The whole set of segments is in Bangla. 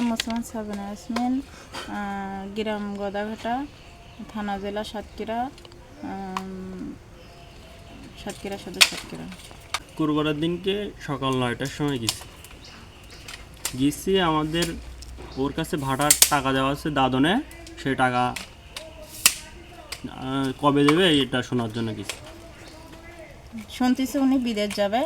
নাম মুসলমান সাবিনা ইয়াসমিন গ্রাম গদাঘাটা থানা জেলা সাতক্ষীরা সাতক্ষীরা সদর সাতক্ষীরা। কুরবানের দিনকে সকাল নয়টার সময় গেছি। গেছি আমাদের ওর কাছে ভাড়ার টাকা দেওয়া আছে দাদনে সেই টাকা কবে দেবে এটা শোনার জন্য গেছি। শুনতেছি উনি বিদেশ যাবে।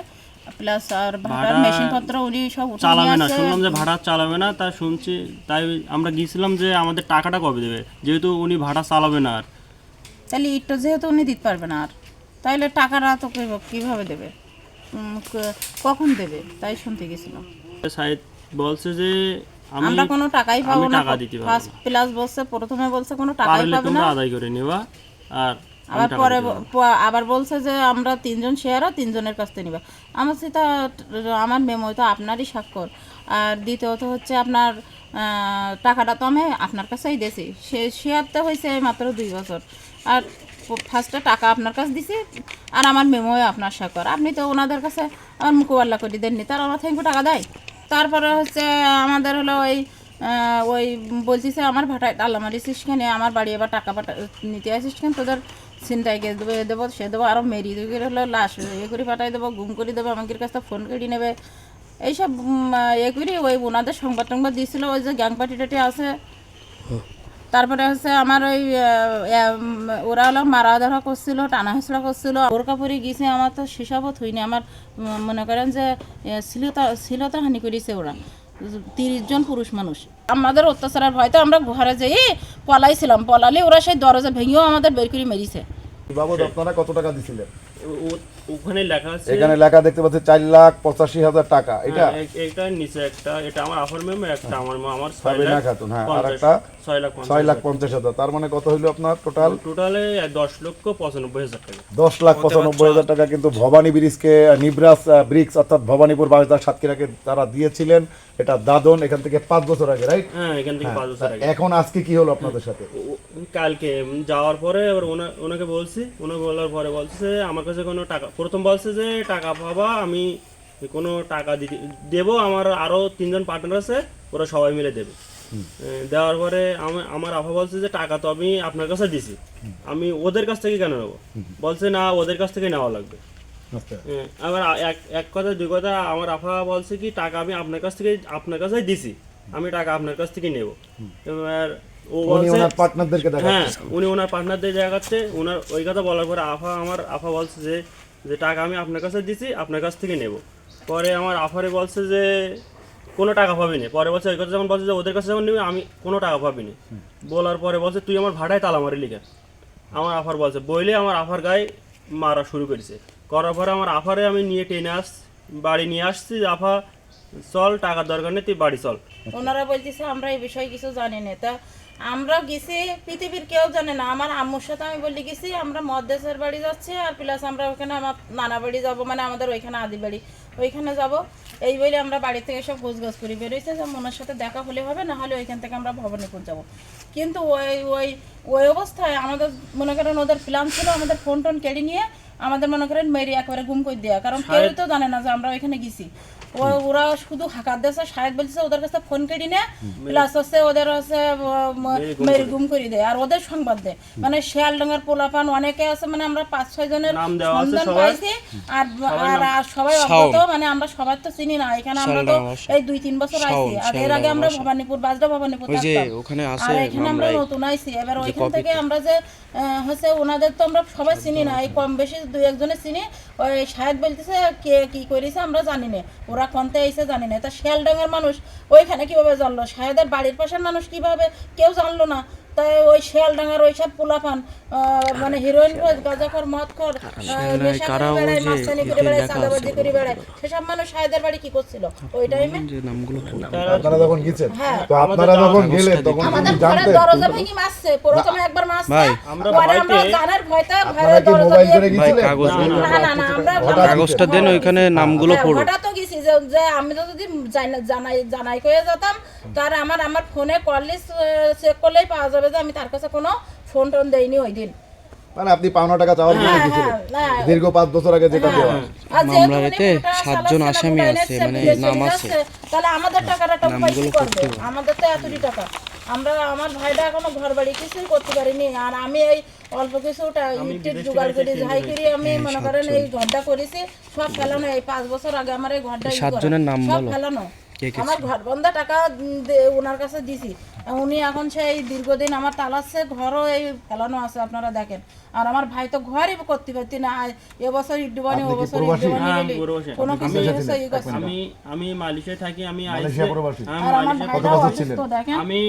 প্লাস আর ভাড়ার ভাড়া মেশিনপত্র উনি সব চালাবে না শুনলাম যে ভাড়া চালাবে না তা শুনছি তাই আমরা গিয়েছিলাম যে আমাদের টাকাটা কবে দেবে যেহেতু উনি ভাড়া চালাবে না আর। তাহলে ইটটা যেহেতু উনি দিতে পারবে না আর তাহলে টাকাটা তো কিভাবে- দেবে? কখন দেবে? তাই শুনতে গেছিলাম। সাইদ বলছে যে আমরা কোনো টাকাই পাবো না টাকা দিতে প্লাস বলছে প্রথমে বলছে কোনো টাকাই পাবে না। আদায় করে নেবা আর আবার পরে আবার বলছে যে আমরা তিনজন শেয়ারও তিনজনের কাছ থেকে নিবা। আমার সেটা আমার মেমো তো আপনারই স্বাক্ষর। আর দ্বিতীয়ত হচ্ছে আপনার টাকাটা তো আমি আপনার কাছেই দিয়েছি। সে শেয়ারতে হয়েছে মাত্র দুই বছর। আর ফার্স্টে টাকা আপনার কাছে দিছি আর আমার মেমোয় আপনার স্বাক্ষর। আপনি তো ওনাদের কাছে আমার মুখোবাল্লা করে দেননি। তার আমার থেকে টাকা দেয়। তারপরে হচ্ছে আমাদের হলো ওই ওই বলছিস আমার ভাটায় তালা মারিছিস কেন আমার বাড়ি এবার টাকা পাঠা নিতে আসিস কেন? তোদের ছিনতাইকে দেবো এ দেবো সে দেবো আরও মেরি করে হলো লাশ এ করে পাঠাই দেবো গুম করে দেবো আমাদের কাছে ফোন করে নেবে। এইসব এ করি ওই ওনাদের সংবাদ টংবাদ দিয়েছিল ওই যে গ্যাং পার্টি টাটি আছে। তারপরে হচ্ছে আমার ওই ওরা হলো মারা ধরা করছিল টানা হেসড়া করছিল বোরকা পরে গিয়েছে আমার তো সেসবও থইনি আমার মনে করেন যে শিলতা শিলতা হানি করেছে ওরা। তিরিশ জন পুরুষ মানুষ। আমাদের অত্যাচারের ভয়তে আমরা ঘরে যেয়ে পলাইছিলাম পলালে ওরা সেই দরজা ভেঙেও আমাদের বের করে মেরিছে। বাবদ আপনারা কত টাকা দিছিলেন? ওখানে লেখা আছে এখানে লেখা দেখতে পাচ্ছি চার লাখ পঁচাশি হাজার টাকা এটা? হ্যাঁ, এটা নিচে একটা এটা আমার আফার মেমো একটা আমার আমার সাবিনা খাতুন হ্যাঁ আর একটা ছয় লাখ পঞ্চাশ হাজার। তার মানে কত হইল আপনার টোটাল টোটালে দশ লক্ষ পঁচানব্বই হাজার টাকা। দশ লাখ পঁচানব্বই হাজার টাকা কিন্তু ভবানী ব্রিজকে নিব্রাস ব্রিক্স অর্থাৎ ভবানীপুর বাগদা সাতক্ষীরাকে তারা দিয়েছিলেন। এটা দাদন এখান থেকে পাঁচ বছর আগে রাইট হ্যাঁ এখান থেকে পাঁচ বছর আগে। এখন আজকে কি হলো আপনাদের সাথে? কালকে যাওয়ার পরে এবার ওনাকে বলছি ওনাকে বলার পরে বলছে আমার কাছে কোনো টাকা প্রথম বলছে যে টাকা পাবা আমি কোনো টাকা দিতে দেবো আমার আরও তিনজন পার্টনার আছে ওরা সবাই মিলে দেবে। দেওয়ার পরে আমি- আমার আফা বলছে যে টাকা তো আমি আপনার কাছে দিছি। আমি ওদের কাছ থেকে কেন নেব? বলছে না ওদের কাছ থেকে নেওয়া লাগবে। আচ্ছা। হ্যাঁ, আবার এক এক কথা দুই কথা আমার আফা বলছে কি টাকা আমি আপনার কাছ থেকে আপনার কাছেই দিছি। আমি টাকা আপনার কাছ থেকে নেব। এবার ও বলছে পার্টনারদেরকে হ্যাঁ উনি ওনার পার্টনারদের ওনার ওই কথা বলার পরে আফা আমার আফা বলছে যে যে টাকা আমি আপনার কাছে দিছি আপনার কাছ থেকে নেব। পরে আমার আফারে বলছে যে কোনো টাকা পাবি না পরে বলছে ওই কথা যখন বলছে যে ওদের কাছে যখন নিবি আমি কোনো টাকা পাবি না বলার পরে বলছে তুই আমার ভাড়ায় তালা মারি লিখে। আমার আফার বলছে বইলে আমার আফার গায়ে মারা শুরু করেছে। করার পরে আমার আফারে আমি নিয়ে টেনে আস বাড়ি নিয়ে আসছি আফা চল টাকার দরকার নেই তুই বাড়ি চল। ওনারা বলতেছে আমরা এই বিষয়ে কিছু জানি না। তা আমরা গেছি, পৃথিবীর কেউ জানে না। আমার আম্মুর সাথে আমি বলি, গেছি, আমরা মদ্দেশের বাড়ি যাচ্ছি আর প্লাস আমরা ওখানে আমার নানা বাড়ি যাব মানে আমাদের ওইখানে আদি বাড়ি, ওইখানে যাব। এই বলে আমরা বাড়ি থেকে সব গোছগাছ করি বেরোইছে যে মনের সাথে দেখা হলে হবে, না হলে ওইখান থেকে আমরা ভবানীপুর যাব। কিন্তু ওই ওই ওই অবস্থায় আমাদের মনে করেন ওদের প্ল্যান ছিল আমাদের ফোন টোন কেড়ে নিয়ে আমাদের মনে করেন মেরি একবারে গুম করে দেওয়া কারণ কেউ তো জানে না যে আমরা ওইখানে গেছি। ওরা শুধু হাকার বলছে ওদের কাছে ফোন কেটে নে প্লাস হচ্ছে ওদের হচ্ছে মেরি গুম করে দেয়। আর ওদের সংবাদ দেয়। মানে শিয়ালডাঙ্গার পোলাপান অনেকে আছে মানে আমরা পাঁচ ছয় জনের নাম দেওয়া আছে সন্ধান পাইছি। আর আর সবাই অজ্ঞাত মানে আমরা সবাই তো চিনি না। এখানে আমরা তো এই দুই তিন বছর আইছি। আর এর আগে আমরা ভবানীপুর বাজরা ভবানীপুর ওখানে আর এখানে আমরা নতুন আইছি। এবার ওইখান থেকে আমরা যে আহ, হচ্ছে ওনাদের তো আমরা সবাই চিনি না। এই কম বেশি দুই একজনে চিনি, ওই শাহেদ বলতেছে, কে কি করেছে আমরা জানি না। ওরা কনতে আইসে জানি না। তা শিয়ালডাঙ্গার মানুষ ওইখানে কীভাবে জানলো? শাহেদের বাড়ির পাশের মানুষ কীভাবে? কেউ জানলো না। তাই ওই শিয়ালডাঙ্গার পোলাপান আহ, মানে হিরোইন গাঁজাখর মাস্তানি করে বেড়ায় চাঁদাবাজি করে বেড়ায় সেসব মানুষ বাড়ি কি করছিল? ওই টাইমে যে নামগুলো আপনারা যখন গেছেন হ্যাঁ। তো আপনারা যখন গেলেন তখন আমাদের দরজা ভেঙে মারছে প্রথমে একবার মারছে আমরা আমরা ভয়তে- জানার ভয়তে আপনারা দরজা মোবাইল দিয়ে কাগজ না না না। আমরা কাগজটা দেন ওইখানে নামগুলো হ্যাঁ, পড়ো হঠাৎ যে যে আমি তো যদি জানাই জানাই করে যেতাম তার আমার আমার ফোনে কল লিস্ট চেক করলেই পাওয়া যাবে যে আমি তার কাছে কোনো ফোন টোন দেইনি ওই দিন। মানে আপনি পাওনা টাকা চাওয়ার জন্য গিয়েছিলেন না, দীর্ঘ পাঁচ বছর আগে যেটা দেওয়া। সাতজন আসামি আছে, মানে নাম আছে। তাহলে আমাদের টাকাটা নামগুলো করতে আমাদের তো এতটি টাকা। আমরা আমার ভাইটা এখনও ঘর বাড়ি কিছুই করতে পারিনি। আর আমি এই অল্প কিছুটা ইটের জোগাড় করে যাই করে আমি মনে করেন এই ঘরটা করেছি সব ফেলানো এই পাঁচ বছর আগে আমার এই ঘরটা সব ফেলানো। আমার ঘর বন্ধা টাকা ওনার কাছে দিছি। উনি এখন সেই দীর্ঘদিন আমার তালাচ্ছে ঘরও এই ফেলানো আছে আপনারা দেখেন। আর আমার ভাই তো ঘরই করতে পারতি না এবছর ইডুবানি ও বছর ইডুবানি। কোনো কিছু আমি আমি মালয়েশিয়ায় থাকি আমি মালয়েশিয়া আইসে- আর আমার মালয়েশিয়া বছর অসুস্থ দেখেন। আমি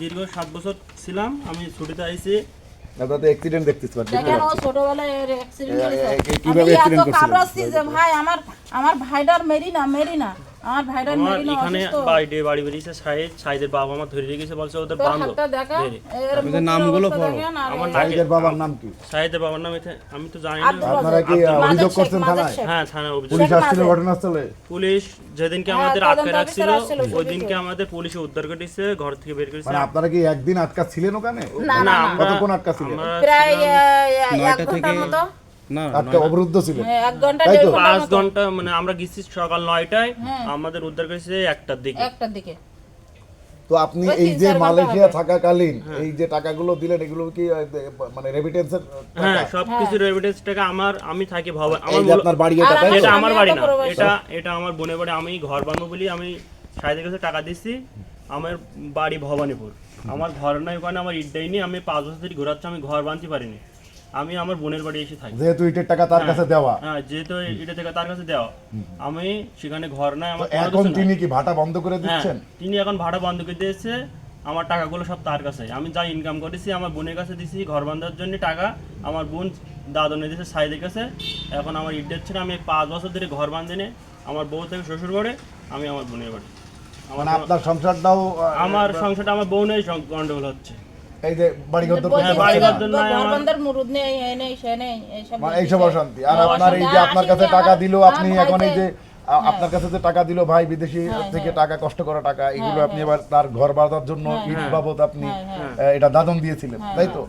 দীর্ঘ সাত বছর ছিলাম আমি ছুটিতে আইছি অ্যাক্সিডেন্ট দেখতেছি দেখেন ও ছোটবেলায় এর অ্যাক্সিডেন্ট হয়েছে কীভাবে? যে ভাই আমার আমার ভাইটার মেরি না মেরি না আমার মেরি এখানে বাড়ি বাড়ি বেরিয়েছে সাহেদ সাহেদের বাবা আমার ধরে রেখেছে বলছে ওদের বান্ধব। হাতটা দেখা এর নামগুলো পড়ো। আমার বাবার নাম কি? সাহেদের বাবার নাম এতে আমি তো জানি না। আপনারা কি অভিযোগ করছেন থানায়? হ্যাঁ থানা অভিযোগ পুলিশ আসছিল ঘটনাস্থলে? পুলিশ যেদিনকে হ্যাঁ, আমাদের আটকে রাখছিল ওই দিনকে আমাদের পুলিশে উদ্ধার করেছে ঘর থেকে বের করেছে। মানে আপনারা কি একদিন আটকা ছিলেন ওখানে? না আমরা- কতক্ষণ আটকা ছিলেন? প্রায় থেকে- আটকা অবরুদ্ধ ছিলেন হ্যাঁ, এক ঘণ্টা পাঁচ ঘণ্টা মানে আমরা গেছি সকাল নয়টায় হ্যাঁ। আমাদের উদ্ধার করেছে একটার দিকে। একটার দিকে। তো আপনি এই যে মালয়েশিয়া থাকাকালীন এই যে টাকাগুলো দিলেন এগুলো কি মানে রেমিটেন্সের হ্যাঁ সবকিছু টাকা আমার আমি থাকি ভবন আমার আপনার বাড়ি এটা তাই আমি- এটা আমার বাড়ি না এটা এটা আমার বোনের বাড়ি আমি ঘর বানাবো বলি আমি সাহেদের কাছে টাকা দিচ্ছি আমার বাড়ি ভবানীপুর। আমার ঘর নাই ওখানে আমার ইট দেয়নি আমি পাঁচ বছর ধরে ঘোরাচ্ছি আমি ঘর বানতে পারিনি। আমি আমার বোনের বাড়ি এসে থাকি। যেহেতু ইটের টাকা তার কাছে দেওয়া। হ্যাঁ যেহেতু এটা থেকে তার কাছে দেওয়া। আমি সেখানে ঘর নাই আমার এখন তিনি কি ভাটা বন্ধ করে হ্যাঁ দিচ্ছেন? তিনি এখন ভাড়া বন্ধ করে দিয়েছে আমার টাকাগুলো সব তার কাছে। আমি যা ইনকাম করেছি আমার বোনের কাছে দিছি ঘর বাঁধার জন্য টাকা আমার বোন দাদনে দিয়েছে সাইদের কাছে। এখন আমার ইডের ছিল আমি পাঁচ বছর ধরে ঘর বাঁধিনে আমার বউ থেকে শ্বশুর করে আমি আমার বোনের বাড়ি। আমার মানে আপনার সংসারটাও আমার সংসারটা আমার সং- গন্ডগোল হচ্ছে। এই যে বাড়িঘর হ্যাঁ, নেই এইসব মানে অশান্তি। আর হ্যাঁ, আপনার এই যে আপনার কাছে টাকা দিল আপনি এখন এই যে আপনার কাছে যে টাকা দিল ভাই বিদেশি থেকে টাকা কষ্ট করা টাকা এগুলো আপনি এবার তার ঘর বাঁধার জন্য ইট বাবদ আপনি এটা দাদন দিয়েছিলেন তাই তো?